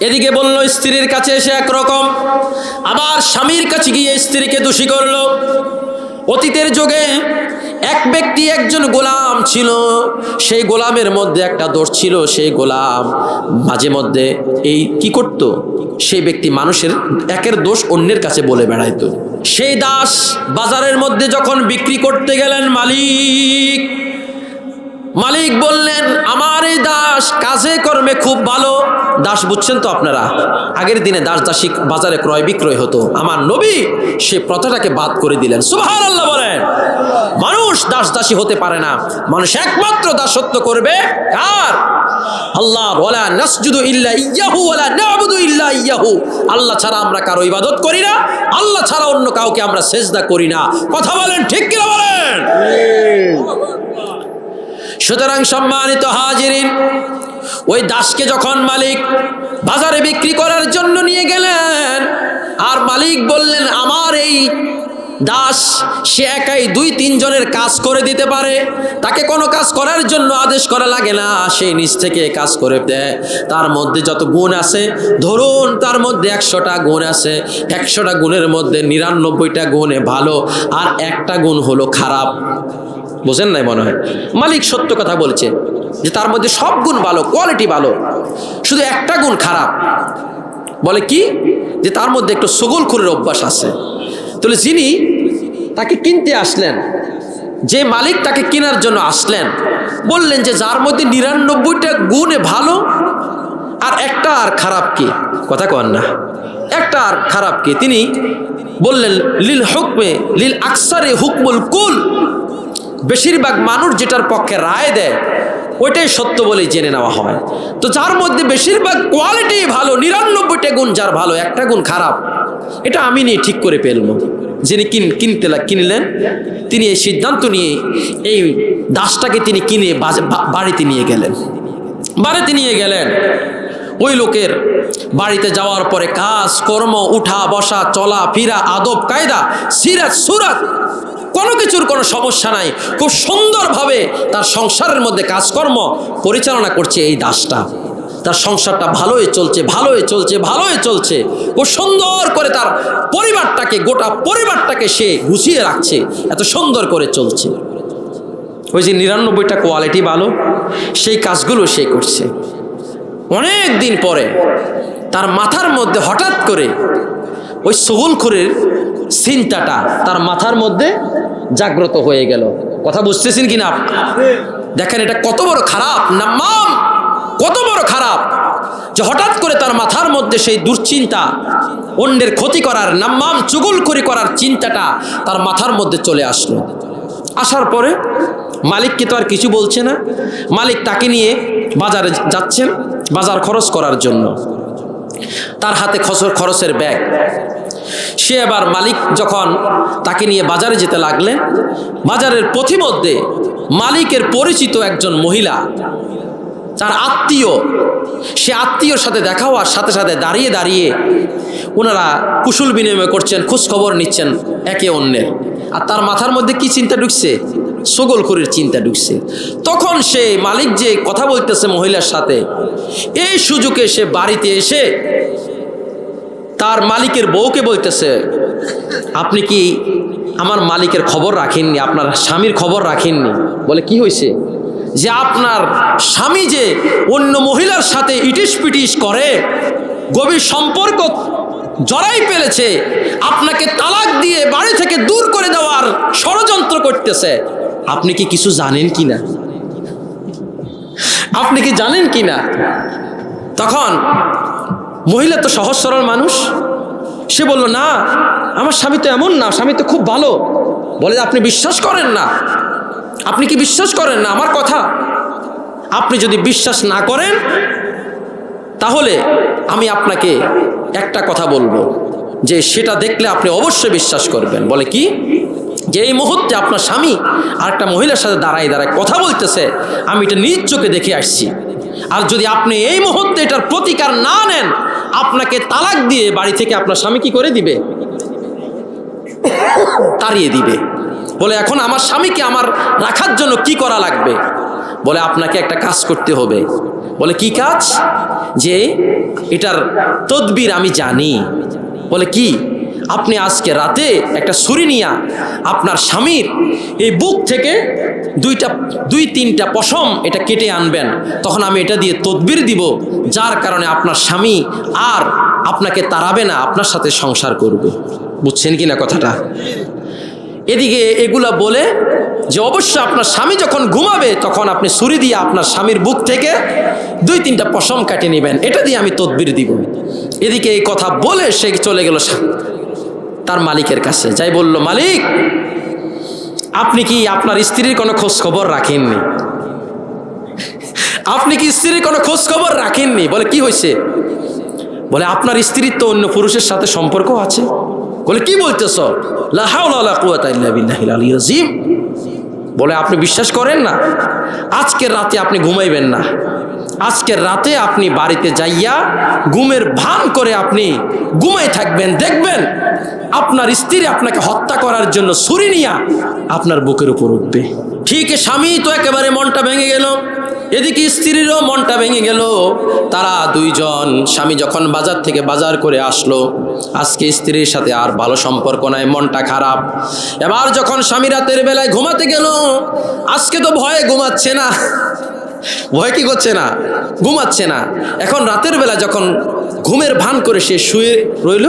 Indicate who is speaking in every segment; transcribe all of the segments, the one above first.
Speaker 1: এদিকে বলল, স্ত্রীর কাছে এসে একরকম। আবার স্বামীর কাছে গিয়ে স্ত্রীকে দোষী করল। অতীতের যুগে এক ব্যক্তি, একজন গোলাম ছিল। সেই গোলামের মধ্যে একটা দোষ ছিল, সেই গোলাম মাঝে মধ্যে এই কি করত? সেই ব্যক্তি মানুষের একের দোষ অন্যের কাছে বলে বেড়াইতো। সেই দাস বাজারের মধ্যে যখন বিক্রি করতে গেলেন মালিক মালিক বললেন, আমার এই দাস কাজে কর্মে খুব ভালো। দাস বুঝছেন তো আপনারা, আগের দিনে দাস দাসী বাজারে ক্রয় বিক্রয় হতো। আমার নবী সে প্রথাটাকে বাদ করে দিলেন। সুবাহান আল্লাহ বলেন। মানুষ দাস দাসী হতে পারে না। মানুষ একমাত্র দাসত্ব করবে কার? আল্লাহ ইয়াহু ইয়াহু। আল্লাহ ছাড়া আমরা কারও ইবাদত করি না। আল্লাহ ছাড়া অন্য কাউকে আমরা সেজদা করি না। কথা বলেন ঠিক কিনা বলেন? সুতরাং সম্মানিত হাজিরিন, ওই দাসকে যখন মালিক বাজারে বিক্রি করার জন্য নিয়ে গেলেন, আর মালিক বললেন, আমার এই দাস, সে একাই দুই তিনজনের কাজ করে দিতে পারে। তাকে কোনো কাজ করার জন্য আদেশ করা লাগে না। সে নিজ থেকে কাজ করে দেয়। তার মধ্যে যত গুণ আছে, ধরুন তার মধ্যে একশোটা গুণ আছে, একশোটা গুণের মধ্যে নিরানব্বইটা গুণে ভালো, আর একটা গুণ হলো খারাপ। বোঝেন নাই মনে হয়। মালিক সত্য কথা বলছে যে তার মধ্যে সব গুণ ভালো কোয়ালিটি ভালো। শুধু একটা গুণ খারাপ। বলে কি? যে তার মধ্যে একটু সগোলখুরের অভ্যাস আছে। তাহলে যিনি তাকে কিনতে আসলেন, যে মালিক তাকে কেনার জন্য আসলেন, বললেন যে যার মধ্যে নিরানব্বইটা গুণে ভালো, আর একটা আর খারাপ কি? কথা কন না। একটা আর খারাপ কি? তিনি বললেন, লিল হুকমে, লিল আকসারে হুকমুল কুল। বেশিরভাগ মানুষ যেটার পক্ষে রায় দেয়, ওইটাই সত্য বলেই জেনে নেওয়া হয়। তো যার মধ্যে বেশিরভাগ কোয়ালিটি ভালো, নিরানব্বইটা গুণ যার ভালো, একটা গুণ খারাপ, এটা আমি নিয়ে ঠিক করে ফেলব যিনি কিন কিনতে কিনলেন, তিনি এই সিদ্ধান্ত নিয়ে, এই দাসটাকে তিনি কিনে বাড়িতে নিয়ে গেলেন। বাড়িতে নিয়ে গেলেন। ওই লোকের বাড়িতে যাওয়ার পরে কাজ, কর্ম, উঠা, বসা, চলা, ফিরা, আদব, কায়দা, সিরাজ, সুরাত কোনো কিছুর কোনো সমস্যা নাই। খুব সুন্দরভাবে তার সংসারের মধ্যে কাজকর্ম পরিচালনা করছে এই দাসটা। তার সংসারটা ভালোই চলছে ভালোই চলছে ভালোই চলছে। খুব সুন্দর করে তার পরিবারটাকে, গোটা পরিবারটাকে সে গুছিয়ে রাখছে। এত সুন্দর করে চলছে। ওই যে নিরানব্বইটা কোয়ালিটি ভালো, সেই কাজগুলো সে করছে। অনেক দিন পরে তার মাথার মধ্যে হঠাৎ করে ওই সগুলখুরের চিন্তাটা তার মাথার মধ্যে জাগ্রত হয়ে গেল। কথা বুঝতেছেন কিনা? দেখেন, এটা কত বড় খারাপ, নাম্মাম! কত বড় খারাপ যে হঠাৎ করে তার মাথার মধ্যে সেই দুশ্চিন্তা, অন্যের ক্ষতি করার, নাম্মাম চুগলখড়ি করার চিন্তাটা তার মাথার মধ্যে চলে আসলো। আসার পরে মালিককে তো আর কিছু বলছে না। মালিক তাকে নিয়ে বাজারে যাচ্ছেন, বাজার খরচ করার জন্য। তার হাতে খসর খরচের ব্যাগ। সে এবার মালিক যখন তাকে নিয়ে বাজারে যেতে লাগলেন বাজারের পথিমধ্যে মালিকের পরিচিত একজন মহিলা, তার আত্মীয়, সে আত্মীয়র সাথে দেখা হওয়ার সাথে সাথে দাঁড়িয়ে দাঁড়িয়ে ওনারা কুশল বিনিময় করছেন খোঁজ খবর নিচ্ছেন একে অন্যের। আর তার মাথার মধ্যে কি চিন্তা ঢুকছে? সগলখড়ির চিন্তা ঢুকছে। তখন সে মালিক যে কথা বলতেছে মহিলার সাথে, এই সুযোগে সে বাড়িতে এসে তার মালিকের বউকে বলতেছে, আপনি কি আমার মালিকের খবর রাখেননি? আপনার স্বামীর খবর রাখেননি? বলে, কি হয়েছে যে আপনার স্বামী যে অন্য মহিলার সাথে ইটিস পিটিস করে, গভীর সম্পর্ক জড়াই পেলেছে আপনাকে তালাক দিয়ে বাড়ি থেকে দূর করে দেওয়ার ষড়যন্ত্র করতেছে, আপনি কি কিছু জানেন কি না? আপনি কি জানেন কি না? তখন মহিলা তো সহজ সরল মানুষ। সে বলল, না, আমার স্বামী তো এমন না, স্বামী তো খুব ভালো। বলে, আপনি বিশ্বাস করেন না। আপনি কি বিশ্বাস করেন না আমার কথা? আপনি যদি বিশ্বাস না করেন, তাহলে আমি আপনাকে একটা কথা বলব, যে সেটা দেখলে আপনি অবশ্যই বিশ্বাস করবেন। বলে, কি? যে এই মুহূর্তে আপনার স্বামী আর একটা মহিলার সাথে দাঁড়ায় দাঁড়ায় কথা বলতেছে, আমি এটা নিজ চোখে দেখে আসছি। আর যদি আপনি এই মুহূর্তে এটার প্রতিকার না নেন আপনাকে তালাক দিয়ে বাড়ি থেকে আপনার স্বামী কি করে দিবে? তাড়িয়ে দিবে। বলে, এখন আমার স্বামীকে আমার রাখার জন্য কি করা লাগবে? বলে, আপনাকে একটা কাজ করতে হবে। বলে, কি কাজ? যে, এটার তদবির আমি জানি। বলে, কি? আপনি আজকে রাতে একটা ছুরি নিয়া আপনার স্বামীর এই বুক থেকে দুইটা, দুই তিনটা পশম এটা কেটে আনবেন। তখন আমি এটা দিয়ে তদবির দিব যার কারণে আপনার স্বামী আর আপনাকে তাড়াবে না, আপনার সাথে সংসার করবে। বুঝছেন কি না কথাটা? এদিকে এগুলা বলে যে অবশ্য আপনার স্বামী যখন ঘুমাবে, তখন আপনি ছুরি দিয়ে আপনার স্বামীর বুক থেকে দুই তিনটা পশম কাটে নেবেন। এটা দিয়ে আমি তদবির দিব। এদিকে এই কথা বলে সে চলে গেল তার মালিকের কাছে। যাই বলল, মালিক, আপনি কি আপনার স্ত্রীর কোনো খোঁজ খবর রাখেননি? আপনি কি স্ত্রীর কোনো খোঁজ খবর রাখেননি? বলে, কি হয়েছে? বলে, আপনার স্ত্রীর তো অন্য পুরুষের সাথে সম্পর্ক আছে। বলে, কি বলতেছ? বলে, আপনি বিশ্বাস করেন না? আজকের রাতে আপনি ঘুমাইবেন না। আজকের রাতে আপনি বাড়িতে যাইয়া ঘুমের ভান করে আপনি ঘুমাই থাকবেন, দেখবেন আপনার স্ত্রী আপনাকে হত্যা করার জন্য ছুরি নিয়া আপনার বুকের উপর উঠবে। ঠিক স্বামী তো একেবারে মনটা ভেঙে গেল। এদিকে স্ত্রীরও মনটা ভেঙে গেল। তারা দুইজন স্বামী যখন বাজার থেকে বাজার করে আসলো, আজকে স্ত্রীর সাথে আর ভালো সম্পর্ক নাই, মনটা খারাপ। এবার যখন স্বামী রাতের বেলায় ঘুমাতে গেল, আজকে তো ভয়ে ঘুমাচ্ছে না। ভয় কি করছে না? ঘুমাচ্ছে না। এখন রাতের বেলা যখন ঘুমের ভান করে সে শুয়ে রইল,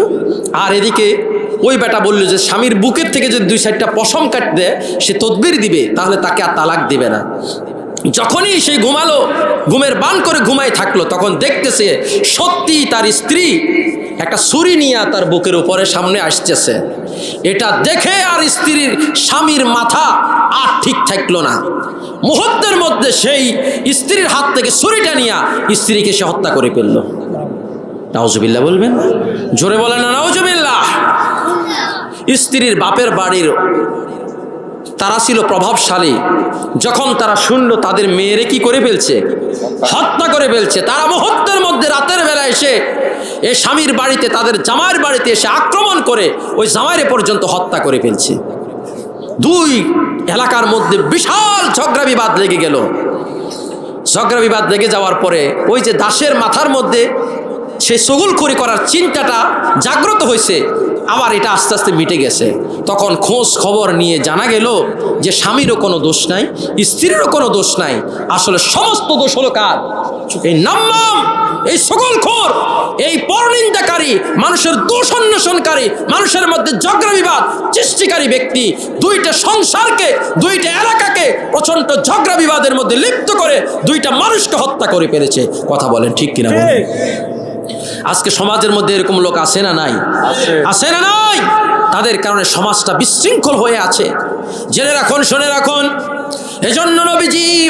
Speaker 1: আর এদিকে ওই বেটা বলল যে, স্বামীর বুকের থেকে যদি দুই সাইডটা পশম কাট দেয়, সে তদবির দিবে, তাহলে তাকে আর তালাক দিবে না। যখনই সে ঘুমালো, ঘুমের বান করে ঘুমাই থাকল, তখন দেখতেছে সত্যি তার স্ত্রী একটা ছুরি নিয়ে তার বুকের উপরে সামনে আসতেছে। এটা দেখে আর স্ত্রীর স্বামীর মাথা আর ঠিক থাকল না। মুহূর্তের মধ্যে সেই স্ত্রীর হাত থেকে ছুরিটা নিয়ে স্ত্রীকে সে হত্যা করে ফেলল। নাউজুবিল্লাহ বলবেন? জোরে বলেন না, নাউজুবিল্লাহ। স্ত্রীর বাপের বাড়ির তারা ছিল প্রভাবশালী। যখন তারা শুনল তাদের মেয়েরে কি করে ফেলছে, হত্যা করে ফেলছে, তারা মুহূর্তের মধ্যে রাতের বেলা এসে এ স্বামীর বাড়িতে, তাদের জামাইয়ের বাড়িতে এসে আক্রমণ করে ওই জামাইরে পর্যন্ত হত্যা করে ফেলছে। দুই এলাকার মধ্যে বিশাল ঝগড়া বিবাদ লেগে গেল। ঝগড়া বিবাদ লেগে যাওয়ার পরে ওই যে দাসের মাথার মধ্যে সে সগুলখড়ি করার চিন্তাটা জাগ্রত হয়েছে। আবার এটা আস্তে আস্তে মিটে গেছে। তখন খোঁজ খবর নিয়ে জানা গেল যে স্বামীরও কোনো দোষ নাই, স্ত্রীরও কোনো দোষ নাই। আসলে সমস্ত দোষ হলো কার? এই নাম্মাম, এই সকলখোর এই পরনিন্দাকারী, মানুষের দোষ অন্বেষণকারী, মানুষের মধ্যে ঝগড়া বিবাদ সৃষ্টিকারী ব্যক্তি দুইটা সংসারকে, দুইটা এলাকাকে প্রচণ্ড ঝগড়া বিবাদের মধ্যে লিপ্ত করে দুইটা মানুষকে হত্যা করে ফেলেছে। কথা বলেন ঠিক কিনা বলেন? আজকে সমাজের মধ্যে এরকম লোক আসে না নাই? আসে না নাই? তাদের কারণে সমাজটা বিশৃঙ্খল হয়ে আছে। জেনে রাখুন শুনে রাখুন। এজন্য নবীজি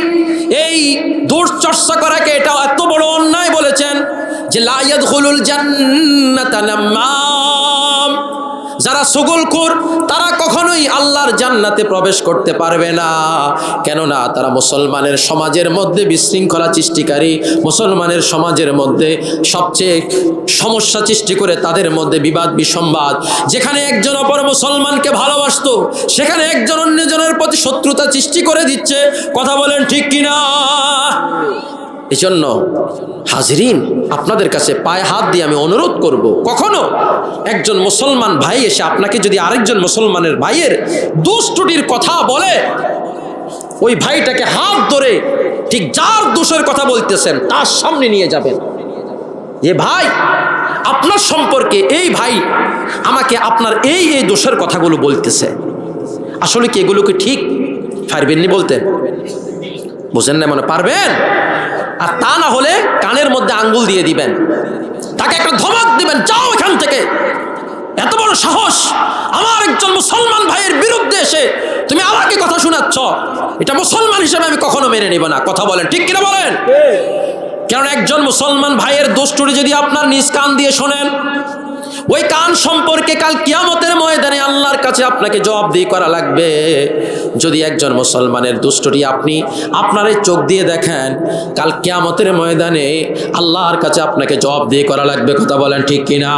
Speaker 1: এই দুর্চর্চা করাকে এটা এত বড় অন্যায় বলেছেন যে লাইয়াদ হলুল জান্নাতাম যারা সুগলখোর তারা কখনোই আল্লাহর জান্নাতে প্রবেশ করতে পারবে না। কেননা তারা মুসলমানের সমাজের মধ্যে বিশৃঙ্খলা সৃষ্টিকারী, মুসলমানের সমাজের মধ্যে সবচেয়ে সমস্যা সৃষ্টি করে তাদের মধ্যে বিবাদ, বিসম্বাদ। যেখানে একজন অপর মুসলমানকে ভালোবাসত, সেখানে একজন অন্যজনের প্রতি শত্রুতা সৃষ্টি করে দিচ্ছে। কথা বলেন ঠিক কিনা? এই জন্য হাজরিন, আপনাদের কাছে পায়ে হাত দিয়ে আমি অনুরোধ করব, কখনো একজন মুসলমান ভাই এসে আপনাকে যদি আরেকজন মুসলমানের ভাইয়ের দোষ ত্রুটির কথা বলে, ওই ভাইটাকে হাত ধরে ঠিক যার দোষের কথা বলতেছেন, তার সামনে নিয়ে যাবেন। যে ভাই, আপনার সম্পর্কে এই ভাই আমাকে আপনার এই এই দোষের কথাগুলো বলতেছে। আসলে কি এগুলোকে ঠিক? পারবেননি বলতেন। বুঝেন না মানে পারবেন? আর তা না হলে কানের মধ্যে আঙ্গুল দিয়ে দিবেন। তাকে একটা ধমক দিবেন যাও এখান থেকে। এত বড় সাহস। আমার একজন মুসলমান ভাইয়ের বিরুদ্ধে এসে তুমি আমাকে কথা শোনাচ্ছ। এটা মুসলমান হিসেবে আমি কখনো মেনে নিব না। কথা বলেন ঠিক কিনা বলেন? কারণ একজন মুসলমান ভাইয়ের দোষটুরি যদি আপনার নিজ কান দিয়ে শোনেন ওই কান সম্পর্কে কাল কিয়ামতের ময়দানে আল্লাহর কাছে আপনাকে জবাবদিহি করা লাগবে। যদি একজন মুসলমানের দুষ্টটি আপনি আপনার এই চোখ দিয়ে দেখেন, কাল কিয়ামতের ময়দানে আল্লাহর কাছে আপনাকে জবাবদিহি করা লাগবে। কথা বলেন ঠিক কিনা?